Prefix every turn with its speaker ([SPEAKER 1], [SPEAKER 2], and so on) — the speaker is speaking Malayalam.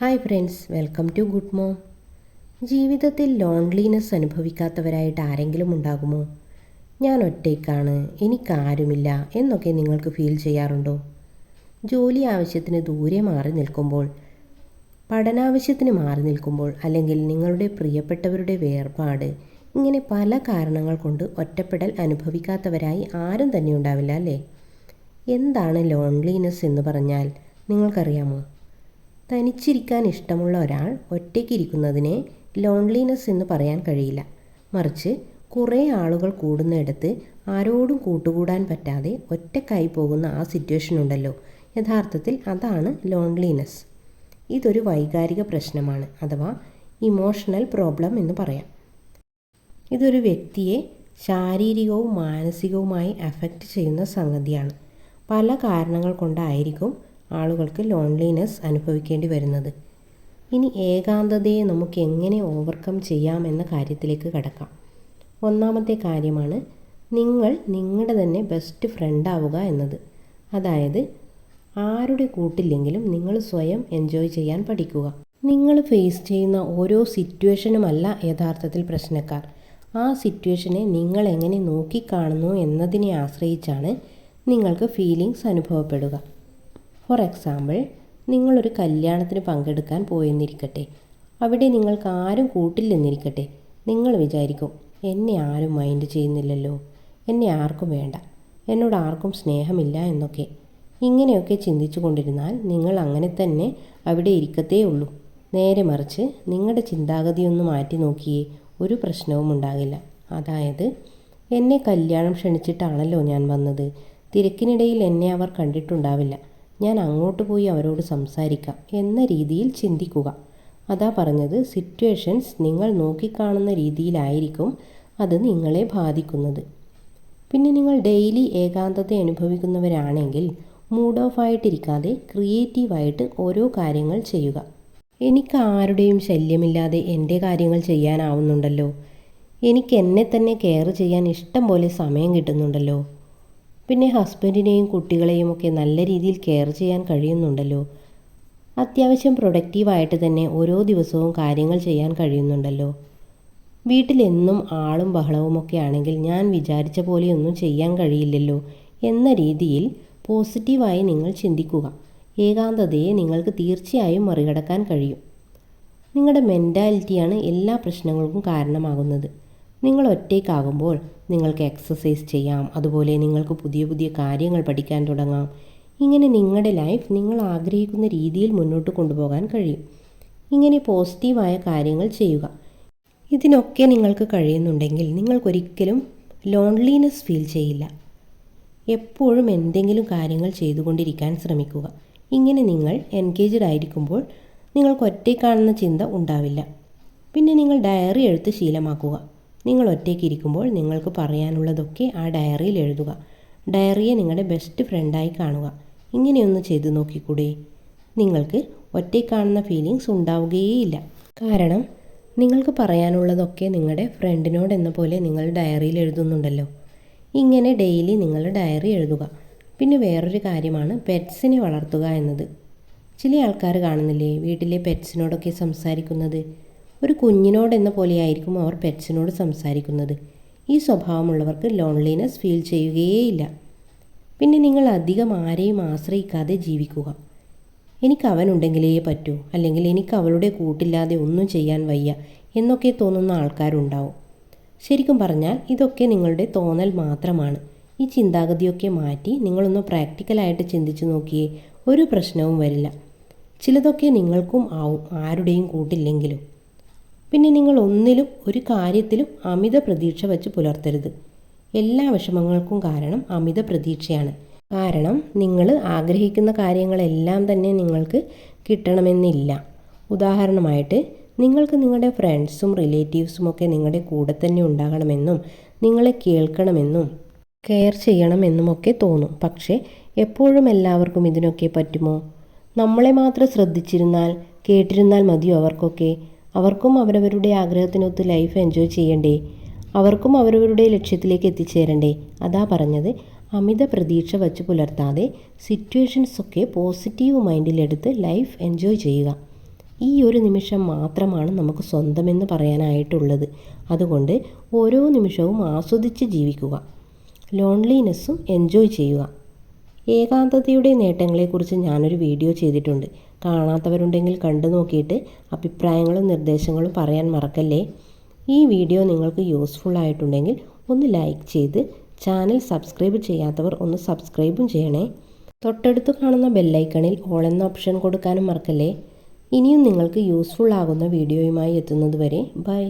[SPEAKER 1] Hi friends welcome to good mom ജീവിതത്തിൽ ലോൺലിനെസ് അനുഭവിക്കാത്തവരായിട്ട് ആരെങ്കിലും ഉണ്ടാകുമോ? ഞാൻ ഒറ്റയ്ക്കാണ് എനിക്കാരുമില്ല എന്നൊക്കെ നിങ്ങൾക്ക് ഫീൽ ചെയ്യാറുണ്ടോ? ജോലി ആവശ്യത്തിന് ദൂരെ മാറി നിൽക്കുമ്പോൾ പഠനാവശ്യത്തിന് മാറി നിൽക്കുമ്പോൾ അല്ലെങ്കിൽ നിങ്ങളുടെ പ്രിയപ്പെട്ടവരുടെ വേർപാട് ഇങ്ങനെ പല കാരണങ്ങൾ കൊണ്ട് ഒറ്റപ്പെടൽ അനുഭവിക്കാത്തവരായി ആരും തന്നെ ഉണ്ടാവില്ല അല്ലേ? എന്താണ് ലോൺലിനെസ് എന്ന് പറഞ്ഞാൽ നിങ്ങൾക്കറിയാമോ? തനിച്ചിരിക്കാൻ ഇഷ്ടമുള്ള ഒരാൾ ഒറ്റയ്ക്കിരിക്കുന്നതിനെ ലോൺലിനെസ് എന്ന് പറയാൻ കഴിയില്ല. മറിച്ച് കുറേ ആളുകൾ കൂടുന്നിടത്ത് ആരോടും കൂട്ടുകൂടാൻ പറ്റാതെ ഒറ്റക്കായി പോകുന്ന ആ സിറ്റുവേഷൻ ഉണ്ടല്ലോ. യഥാർത്ഥത്തിൽ അതാണ് ലോൺലിനെസ് ഇതൊരു വൈകാരിക പ്രശ്നമാണ് അഥവാ ഇമോഷണൽ പ്രോബ്ലം എന്ന് പറയാം. ഇതൊരു വ്യക്തിയെ ശാരീരികവും മാനസികവുമായി അഫക്റ്റ് ചെയ്യുന്ന സംഗതിയാണ്. പല കാരണങ്ങൾ കൊണ്ടായിരിക്കും ആളുകൾക്ക് ലോൺലിനെസ് അനുഭവിക്കേണ്ടി വരുന്നത്. ഇനി ഏകാന്തതയെ നമുക്ക് എങ്ങനെ ഓവർകം ചെയ്യാം എന്ന കാര്യത്തിലേക്ക് കടക്കാം. ഒന്നാമത്തെ കാര്യമാണ് നിങ്ങൾ നിങ്ങളുടെ തന്നെ ബെസ്റ്റ് ഫ്രണ്ട് ആവുക എന്നത്. അതായത് ആരുടെ കൂട്ടില്ലെങ്കിലും നിങ്ങൾ സ്വയം എൻജോയ് ചെയ്യാൻ പഠിക്കുക. നിങ്ങൾ ഫേസ് ചെയ്യുന്ന ഓരോ സിറ്റുവേഷനുമല്ല യഥാർത്ഥത്തിൽ പ്രശ്നക്കാർ. ആ സിറ്റുവേഷനെ നിങ്ങൾ എങ്ങനെ നോക്കിക്കാണുന്നു എന്നതിനെ ആശ്രയിച്ചാണ് നിങ്ങൾക്ക് ഫീലിങ്സ് അനുഭവപ്പെടുക. ഫോർ എക്സാമ്പിൾ നിങ്ങളൊരു കല്യാണത്തിന് പങ്കെടുക്കാൻ പോയെന്നിരിക്കട്ടെ. അവിടെ നിങ്ങൾക്ക് ആരും കൂട്ടില്ലെന്നിരിക്കട്ടെ. നിങ്ങൾ വിചാരിക്കും എന്നെ ആരും മൈൻഡ് ചെയ്യുന്നില്ലല്ലോ. എന്നെ ആർക്കും വേണ്ട. എന്നോട് ആർക്കും സ്നേഹമില്ല എന്നൊക്കെ. ഇങ്ങനെയൊക്കെ ചിന്തിച്ചു കൊണ്ടിരുന്നാൽ നിങ്ങൾ അങ്ങനെ തന്നെ അവിടെ ഇരിക്കത്തേ ഉള്ളൂ. നേരെ മറിച്ച് നിങ്ങളുടെ ചിന്താഗതിയൊന്ന് മാറ്റി നോക്കിയേ ഒരു പ്രശ്നവും ഉണ്ടാകില്ല. അതായത് എന്നെ കല്യാണം ക്ഷണിച്ചിട്ടാണല്ലോ ഞാൻ വന്നത്. തിരക്കിനിടയിൽ എന്നെ അവർ കണ്ടിട്ടുണ്ടാവില്ല. ഞാൻ അങ്ങോട്ട് പോയി അവരോട് സംസാരിക്കാം എന്ന രീതിയിൽ ചിന്തിക്കുക. അതാ പറഞ്ഞത് സിറ്റുവേഷൻസ് നിങ്ങൾ നോക്കിക്കാണുന്ന രീതിയിലായിരിക്കും അത് നിങ്ങളെ ബാധിക്കുന്നത്. പിന്നെ നിങ്ങൾ ഡെയിലി ഏകാന്തത അനുഭവിക്കുന്നവരാണെങ്കിൽ മൂഡ് ഓഫ് ആയിട്ടിരിക്കാതെ ക്രിയേറ്റീവായിട്ട് ഓരോ കാര്യങ്ങൾ ചെയ്യുക. എനിക്ക് ആരുടെയും ശല്യമില്ലാതെ എന്റെ കാര്യങ്ങൾ ചെയ്യാനാവുന്നുണ്ടല്ലോ. എനിക്ക് എന്നെ തന്നെ കെയർ ചെയ്യാൻ ഇഷ്ടം പോലെ സമയം കിട്ടുന്നുണ്ടല്ലോ. പിന്നെ ഹസ്ബൻഡിനെയും കുട്ടികളെയും ഒക്കെ നല്ല രീതിയിൽ കെയർ ചെയ്യാൻ കഴിയുന്നുണ്ടല്ലോ. അത്യാവശ്യം പ്രൊഡക്റ്റീവായിട്ട് തന്നെ ഓരോ ദിവസവും കാര്യങ്ങൾ ചെയ്യാൻ കഴിയുന്നുണ്ടല്ലോ. വീട്ടിലെന്നും ആളും ബഹളവുമൊക്കെ ആണെങ്കിൽ ഞാൻ വിചാരിച്ച പോലെയൊന്നും ചെയ്യാൻ കഴിയില്ലല്ലോ എന്ന രീതിയിൽ പോസിറ്റീവായി നിങ്ങൾ ചിന്തിക്കുക. ഏകാന്തതയെ നിങ്ങൾക്ക് തീർച്ചയായും മറികടക്കാൻ കഴിയും. നിങ്ങളുടെ മെന്റാലിറ്റിയാണ് എല്ലാ പ്രശ്നങ്ങൾക്കും കാരണമാകുന്നത്. നിങ്ങൾ ഒറ്റയ്ക്കാകുമ്പോൾ നിങ്ങൾക്ക് എക്സസൈസ് ചെയ്യാം. അതുപോലെ നിങ്ങൾക്ക് പുതിയ പുതിയ കാര്യങ്ങൾ പഠിക്കാൻ തുടങ്ങാം. ഇങ്ങനെ നിങ്ങളുടെ ലൈഫ് നിങ്ങൾ ആഗ്രഹിക്കുന്ന രീതിയിൽ മുന്നോട്ട് കൊണ്ടുപോകാൻ കഴിയും. ഇങ്ങനെ പോസിറ്റീവായ കാര്യങ്ങൾ ചെയ്യുക. ഇതിനൊക്കെ നിങ്ങൾക്ക് കഴിയുന്നുണ്ടെങ്കിൽ നിങ്ങൾക്കൊരിക്കലും ലോൺലിനെസ് ഫീൽ ചെയ്യില്ല. എപ്പോഴും എന്തെങ്കിലും കാര്യങ്ങൾ ചെയ്തുകൊണ്ടിരിക്കാൻ ശ്രമിക്കുക. ഇങ്ങനെ നിങ്ങൾ എൻഗേജ്ഡ് ആയിരിക്കുമ്പോൾ നിങ്ങൾക്ക് ഒറ്റയ്ക്കാണെന്ന ചിന്ത ഉണ്ടാവില്ല. പിന്നെ നിങ്ങൾ ഡയറി എഴുത്ത് ശീലമാക്കുക. നിങ്ങൾ ഒറ്റയ്ക്ക് ഇരിക്കുമ്പോൾ നിങ്ങൾക്ക് പറയാനുള്ളതൊക്കെ ആ ഡയറിയിൽ എഴുതുക. ഡയറിയെ നിങ്ങളുടെ ബെസ്റ്റ് ഫ്രണ്ടായി കാണുക. ഇങ്ങനെയൊന്ന് ചെയ്തു നോക്കിക്കൂടെ? നിങ്ങൾക്ക് ഒറ്റയ്ക്കാണുന്ന ഫീലിങ്സ് ഉണ്ടാവുകയേയില്ല. കാരണം നിങ്ങൾക്ക് പറയാനുള്ളതൊക്കെ നിങ്ങളുടെ ഫ്രണ്ടിനോട് എന്ന പോലെ നിങ്ങൾ ഡയറിയിൽ എഴുതുന്നുണ്ടല്ലോ. ഇങ്ങനെ ഡെയിലി നിങ്ങൾ ഡയറി എഴുതുക. പിന്നെ വേറൊരു കാര്യമാണ് പെറ്റ്സിനെ വളർത്തുക എന്നത്. ചില ആൾക്കാർ കാണുന്നില്ലേ? വീട്ടിലെ പെറ്റ്സിനോടൊക്കെ സംസാരിക്കുന്നത്. ഒരു കുഞ്ഞിനോടെന്ന പോലെയായിരിക്കും അവർ പെറ്റ്സിനോട് സംസാരിക്കുന്നത്. ഈ സ്വഭാവമുള്ളവർക്ക് ലോൺലിനെസ് ഫീൽ ചെയ്യുകയേയില്ല. പിന്നെ നിങ്ങൾ അധികം ആരെയും ആശ്രയിക്കാതെ ജീവിക്കുക. എനിക്ക് അവനുണ്ടെങ്കിലേ പറ്റൂ അല്ലെങ്കിൽ എനിക്ക് അവളുടെ കൂട്ടില്ലാതെ ഒന്നും ചെയ്യാൻ വയ്യ എന്നൊക്കെ തോന്നുന്ന ആൾക്കാരുണ്ടാവും. ശരിക്കും പറഞ്ഞാൽ ഇതൊക്കെ നിങ്ങളുടെ തോന്നൽ മാത്രമാണ്. ഈ ചിന്താഗതിയൊക്കെ മാറ്റി നിങ്ങളൊന്ന് പ്രാക്ടിക്കലായിട്ട് ചിന്തിച്ചു നോക്കിയേ ഒരു പ്രശ്നവും വരില്ല. ചിലതൊക്കെ നിങ്ങൾക്കും ആവും ആരുടെയും കൂട്ടില്ലെങ്കിലും. പിന്നെ നിങ്ങൾ ഒന്നിലും ഒരു കാര്യത്തിലും അമിത പ്രതീക്ഷ വച്ച് പുലർത്തരുത്. എല്ലാ വിഷമങ്ങൾക്കും കാരണം അമിത പ്രതീക്ഷയാണ്. കാരണം നിങ്ങൾ ആഗ്രഹിക്കുന്ന കാര്യങ്ങളെല്ലാം തന്നെ നിങ്ങൾക്ക് കിട്ടണമെന്നില്ല. ഉദാഹരണമായിട്ട് നിങ്ങൾക്ക് നിങ്ങളുടെ ഫ്രണ്ട്സും റിലേറ്റീവ്സും ഒക്കെ നിങ്ങളുടെ കൂടെ തന്നെ ഉണ്ടാകണമെന്നും നിങ്ങളെ കേൾക്കണമെന്നും കെയർ ചെയ്യണമെന്നും ഒക്കെ തോന്നും. പക്ഷേ എപ്പോഴും എല്ലാവർക്കും ഇതിനൊക്കെ പറ്റുമോ? നമ്മളെ മാത്രം ശ്രദ്ധിച്ചിരുന്നാൽ കേട്ടിരുന്നാൽ മതിയോ അവർക്കൊക്കെ? അവർക്കും അവരവരുടെ ആഗ്രഹത്തിനൊത്ത് ലൈഫ് എൻജോയ് ചെയ്യണ്ടേ. അവർക്കും അവരവരുടെ ലക്ഷ്യത്തിലേക്ക് എത്തിച്ചേരണ്ടേ. അതാ പറഞ്ഞത്. അമിത പ്രതീക്ഷ വച്ച് പുലർത്താതെ സിറ്റുവേഷൻസൊക്കെ പോസിറ്റീവ് മൈൻഡിലെടുത്ത് ലൈഫ് എൻജോയ് ചെയ്യുക. ഈ ഒരു നിമിഷം മാത്രമാണ് നമുക്ക് സ്വന്തമെന്ന് പറയാനായിട്ടുള്ളത്. അതുകൊണ്ട് ഓരോ നിമിഷവും ആസ്വദിച്ച് ജീവിക്കുക. ലോൺലിനെസ്സും എൻജോയ് ചെയ്യുക. ഏകാന്തതയുടെ നേട്ടങ്ങളെക്കുറിച്ച് ഞാനൊരു വീഡിയോ ചെയ്തിട്ടുണ്ട്. കാണാത്തവരുണ്ടെങ്കിൽ കണ്ടു നോക്കിയിട്ട് അഭിപ്രായങ്ങളും നിർദ്ദേശങ്ങളും പറയാൻ മറക്കല്ലേ. ഈ വീഡിയോ നിങ്ങൾക്ക് യൂസ്ഫുൾ ആയിട്ടുണ്ടെങ്കിൽ ഒന്ന് ലൈക്ക് ചെയ്ത് ചാനൽ സബ്സ്ക്രൈബ് ചെയ്യാത്തവർ ഒന്ന് സബ്സ്ക്രൈബും ചെയ്യണേ. തൊട്ടടുത്ത് കാണുന്ന ബെല്ലൈക്കണിൽ ഓൾ എന്ന ഓപ്ഷൻ കൊടുക്കാനും മറക്കല്ലേ. ഇനിയും നിങ്ങൾക്ക് യൂസ്ഫുൾ ആകുന്ന വീഡിയോയുമായി എത്തുന്നത് വരെ ബൈ